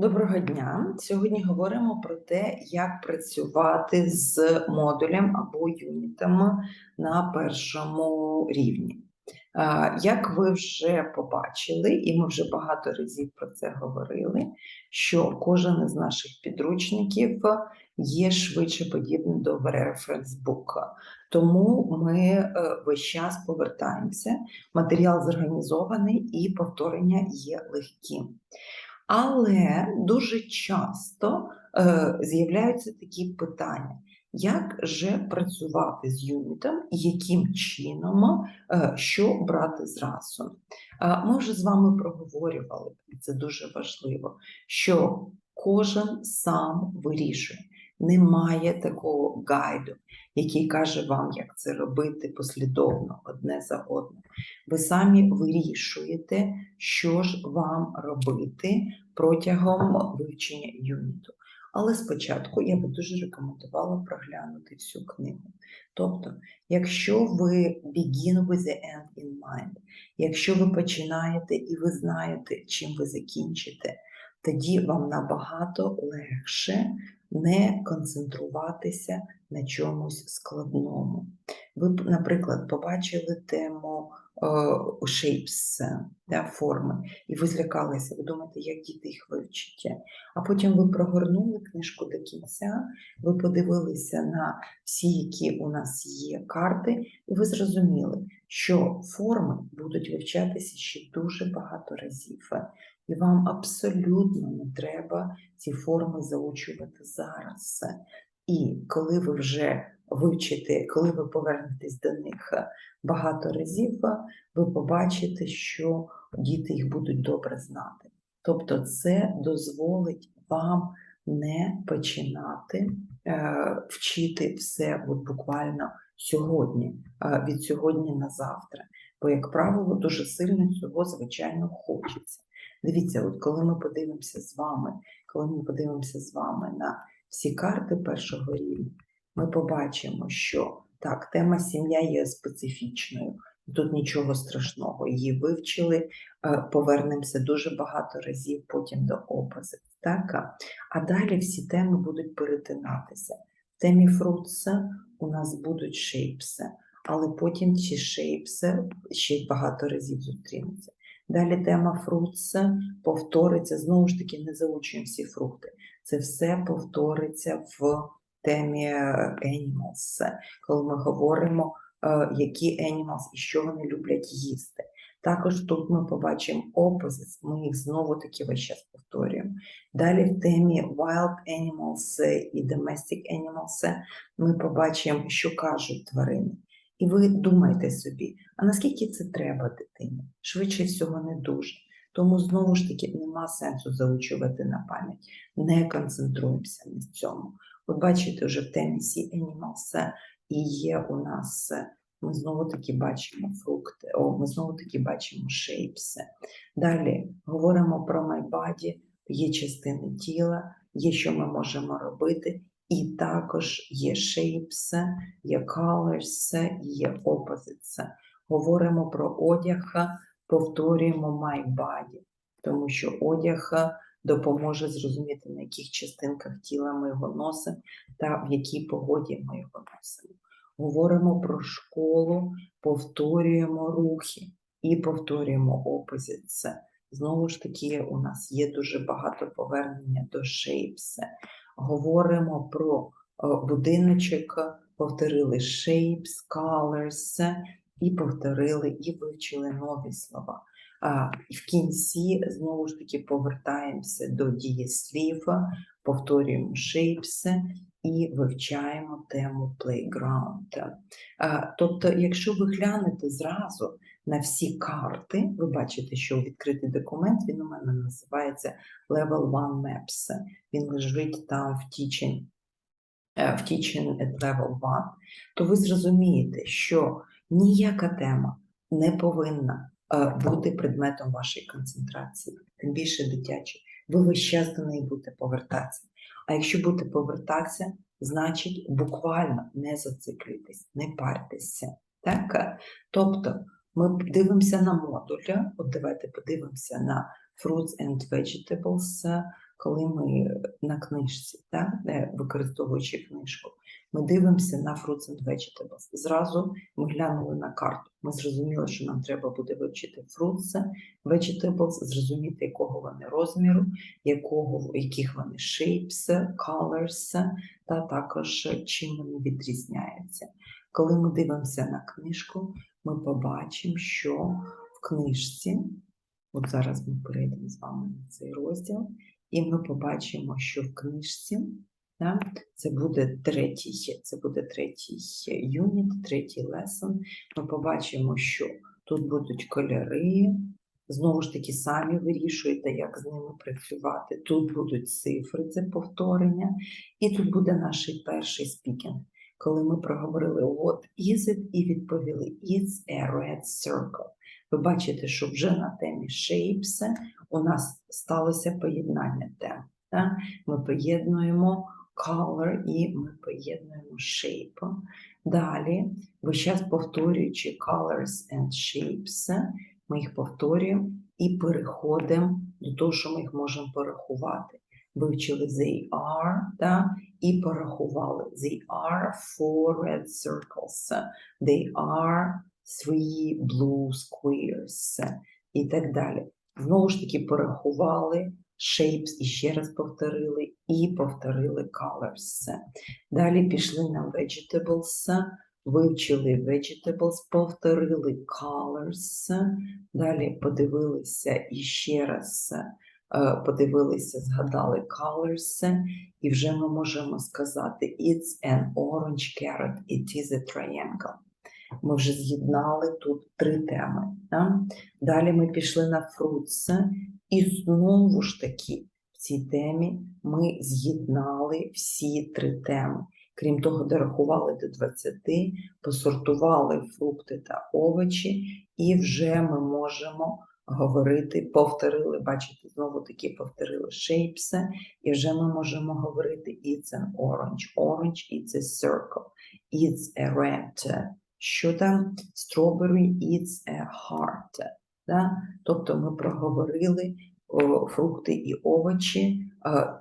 Доброго дня! Сьогодні говоримо про те, як працювати з модулем або юнітами на першому рівні. Як ви вже побачили, і ми вже багато разів про це говорили, що кожен із наших підручників є швидше подібним до референс-бука. Тому ми е, весь час повертаємося. Матеріал зорганізований і повторення є легким. Але дуже часто е, з'являються такі питання, як же працювати з юнітом яким чином, е, що брати зразу. Е, ми вже з вами проговорювали, і це дуже важливо, що кожен сам вирішує. Немає такого гайду, який каже вам, як це робити послідовно одне за одним. Ви самі вирішуєте, що ж вам робити протягом вивчення юніту. Але спочатку я би дуже рекомендувала проглянути всю книгу. Тобто, якщо ви begin with the end in mind, якщо ви починаєте і ви знаєте, чим ви закінчите, тоді вам набагато легше не концентруватися на чомусь складному. Ви, наприклад, побачили тему е, shapes, да, форми, і ви злякалися, ви думаєте, як діти їх вивчать. А потім ви прогорнули книжку до кінця, ви подивилися на всі, які у нас є карти, і ви зрозуміли, що форми будуть вивчатися ще дуже багато разів. І вам абсолютно не треба ці форми заучувати зараз. І коли ви вже вивчите, коли ви повернетесь до них багато разів, ви побачите, що діти їх будуть добре знати. Тобто, це дозволить вам не починати е, вчити все от буквально сьогодні, е, від сьогодні на завтра. Бо, як правило, дуже сильно цього, звичайно, хочеться. Дивіться, от коли ми подивимося з вами, коли ми подивимося з вами на всі карти першого рівня, ми побачимо, що так, тема сім'я є специфічною, тут нічого страшного. Її вивчили, е, повернемося дуже багато разів потім до опозит. Так? А далі всі теми будуть перетинатися. В темі фрутса у нас будуть шейпси, але потім ці шейпси ще багато разів зустрінуться. Далі тема фрутса повториться, знову ж таки, не заучуємо всі фрукти. Це все повториться в темі е, animals, коли ми говоримо, е, які animals і що вони люблять їсти. Також тут ми побачимо opposites, ми їх знову-таки весь час повторюємо. Далі в темі wild animals і domestic animals ми побачимо, що кажуть тварини. І ви думаєте собі, а наскільки це треба дитині? Швидше всього, не дуже. Тому знову ж таки нема сенсу заучувати на пам'ять. Не концентруємося на цьому. От бачите, вже в темі Sea Animals і є у нас, ми знову таки бачимо фрукти, о, ми знову таки бачимо шейпси. Далі говоримо про body, є частини тіла, є що ми можемо робити, і також є shapes, є colors, є opposites. Говоримо про одяг, повторюємо my body, тому що одяг допоможе зрозуміти, на яких частинках тіла ми його носимо та в якій погоді ми його носимо. Говоримо про школу, повторюємо рухи і повторюємо opposites. Знову ж таки, у нас є дуже багато повернення до shapes говоримо про е, будиночок, повторили shapes, colors, і повторили, і вивчили нові слова. В кінці знову ж таки повертаємося до дієслів, повторюємо shapes і вивчаємо тему playground. Тобто, якщо ви глянете зразу на всі карти, ви бачите, що відкритий документ він у мене називається Level 1 Maps. Він лежить там в е, в Teaching at Level 1, то ви зрозумієте, що ніяка тема не повинна е, бути предметом вашої концентрації, тим більше дитячої. Ви весь час до неї будете повертатися. А якщо будете повертатися, значить буквально не зациклюйтесь, не партеся. Так? Тобто Ми дивимося на модулі. От давайте подивимося на Fruits and Vegetables, е, коли ми на книжці, так, де, використовуючи книжку. Ми дивимося на Fruits and Vegetables. Зразу ми глянули на карту. Ми зрозуміли, що нам треба буде вивчити Fruits, Vegetables, зрозуміти, якого вони розміру, якого, яких вони shapes, colors, та також е, чим вони відрізняються. Коли ми дивимося на книжку, ми побачимо, що в книжці, от зараз ми перейдемо з вами на цей розділ, і ми побачимо, що в книжці да, це буде третій, це буде третій юніт, третій лесон. Ми побачимо, що тут будуть кольори. Знову ж таки, самі вирішуєте, як з ними працювати. Тут будуть цифри, це повторення, і тут буде наш перший спікінг коли ми проговорили what is it і відповіли It's a red circle. Ви бачите, що вже на темі shapes у нас сталося поєднання тем. Так? Ми поєднуємо color і ми поєднуємо shape. Далі, ви зараз повторюючи colors and shapes, ми їх повторюємо і переходимо до того, що ми їх можемо порахувати. Вивчили they are, да? і порахували. They are four red circles. They are three blue squares. І так далі. Знову ж таки, порахували shapes і ще раз повторили, і повторили colors. Далі пішли на vegetables, вивчили vegetables, повторили colors. Далі подивилися ще раз подивилися, згадали colors, і вже ми можемо сказати It's an orange carrot, it is a triangle. Ми вже з'єднали тут три теми. Да? Далі ми пішли на fruits, і знову ж таки в цій темі ми з'єднали всі три теми. Крім того, дорахували до 20, посортували фрукти та овочі, і вже ми можемо говорити, повторили, бачите, знову таки повторили shapes, і вже ми можемо говорити it's an orange, orange it's a circle, it's a red. Що там? Strawberry, it's a heart. Да? Тобто ми проговорили о, фрукти і овочі е,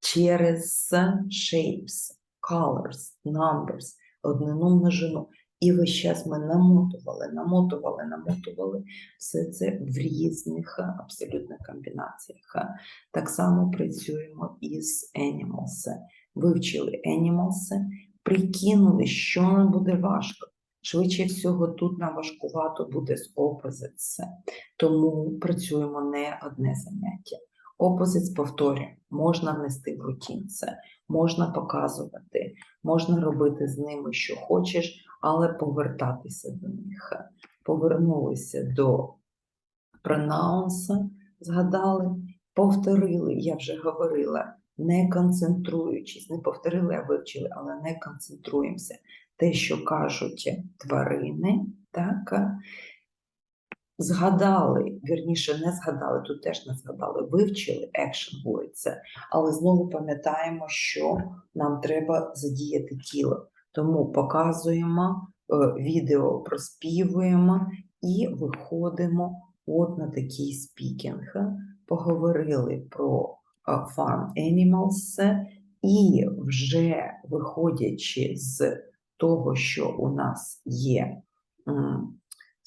через shapes, colors, numbers, однину множину. І весь час ми намотували, намотували, намотували все це в різних е, абсолютно комбінаціях. Так само працюємо із animals. Вивчили animals, прикинули, що нам буде важко. Швидше всього, тут нам важкувато буде з opposites, тому працюємо не одне заняття. Opposites повторюємо, можна внести в рутін можна показувати, можна робити з ними, що хочеш, але повертатися до них. Повернулися до пронаунса, згадали, повторили, я вже говорила, не концентруючись, не повторили, а вивчили, але не концентруємося. Те, що кажуть тварини, так, згадали, вірніше, не згадали, тут теж не згадали, вивчили action words, але знову пам'ятаємо, що нам треба задіяти тіло. Тому показуємо, е, відео проспівуємо і виходимо от на такий спікінг. Поговорили про е, farm animals, і вже виходячи з того, що у нас є,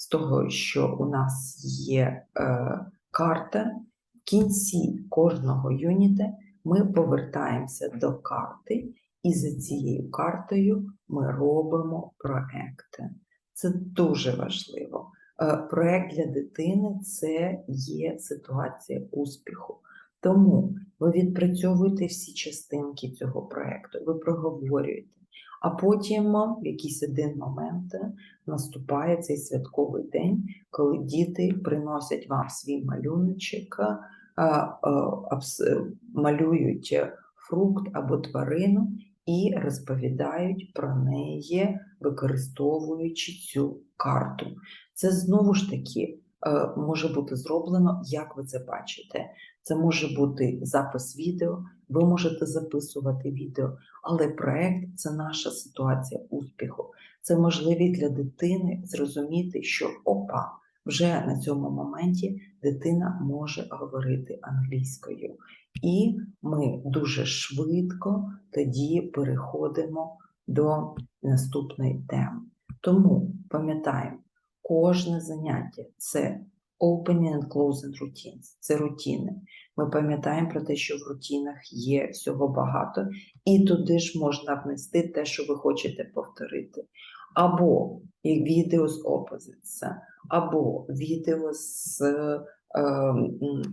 з того, що у нас є е, карта, в кінці кожного юніта ми повертаємося до карти, і за цією картою ми робимо проекти. Це дуже важливо. Е, Проект для дитини це є ситуація успіху. Тому ви відпрацьовуєте всі частинки цього проекту, ви проговорюєте, а потім в якийсь один момент наступає цей святковий день, коли діти приносять вам свій малюночок, а, абс- малюють фрукт або тварину і розповідають про неї, використовуючи цю карту. Це знову ж таки е, може бути зроблено, як ви це бачите. Це може бути запис відео, ви можете записувати відео, але проект це наша ситуація успіху. Це можливість для дитини зрозуміти, що опа, вже на цьому моменті дитина може говорити англійською. І ми дуже швидко тоді переходимо до наступної теми. Тому пам'ятаємо, кожне заняття це opening and closing routines, це рутини. Ми пам'ятаємо про те, що в рутинах є всього багато, і туди ж можна внести те, що ви хочете повторити. Або відео з opposites, або відео з е,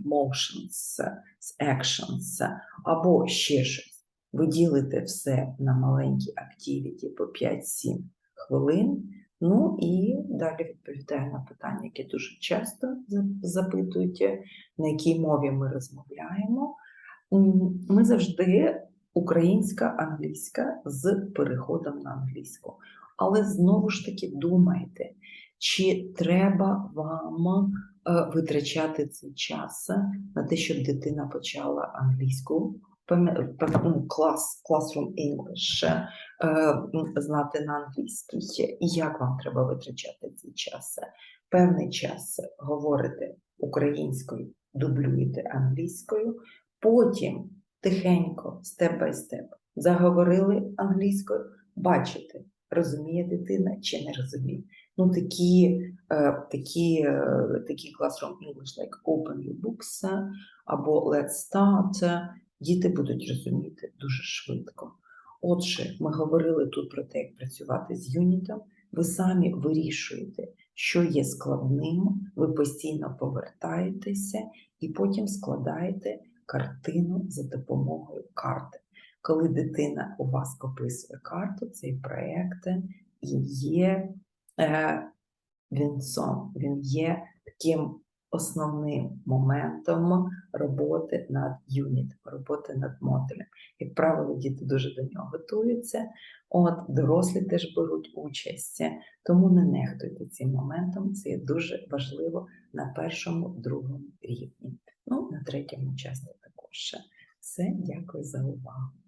motions, з actions, або ще щось. Ви ділите все на маленькі активіті по 5-7 хвилин. Ну і далі відповідаю на питання, які дуже часто запитують, на якій мові ми розмовляємо. Ми завжди українська, англійська з переходом на англійську. Але знову ж таки думайте, чи треба вам е, витрачати цей час на те, щоб дитина почала англійську ну, клас, classroom English е, знати на англійській. І як вам треба витрачати цей час? Певний час говорите українською, дублюєте англійською, потім тихенько, степ бай степ, заговорили англійською, бачите, розуміє дитина чи не розуміє. Ну, такі, е, такі, е, такі classroom English, like open your books, або let's start, діти будуть розуміти дуже швидко. Отже, ми говорили тут про те, як працювати з юнітом. Ви самі вирішуєте, що є складним, ви постійно повертаєтеся і потім складаєте картину за допомогою карти. Коли дитина у вас описує карту, цей проєкт і є е, вінцом, він є таким основним моментом роботи над юнітом, роботи над модулем. Як правило, діти дуже до нього готуються, от дорослі теж беруть участь, тому не нехтуйте цим моментом, це дуже важливо на першому, другому рівні. Ну, на третьому часто також. Все, дякую за увагу.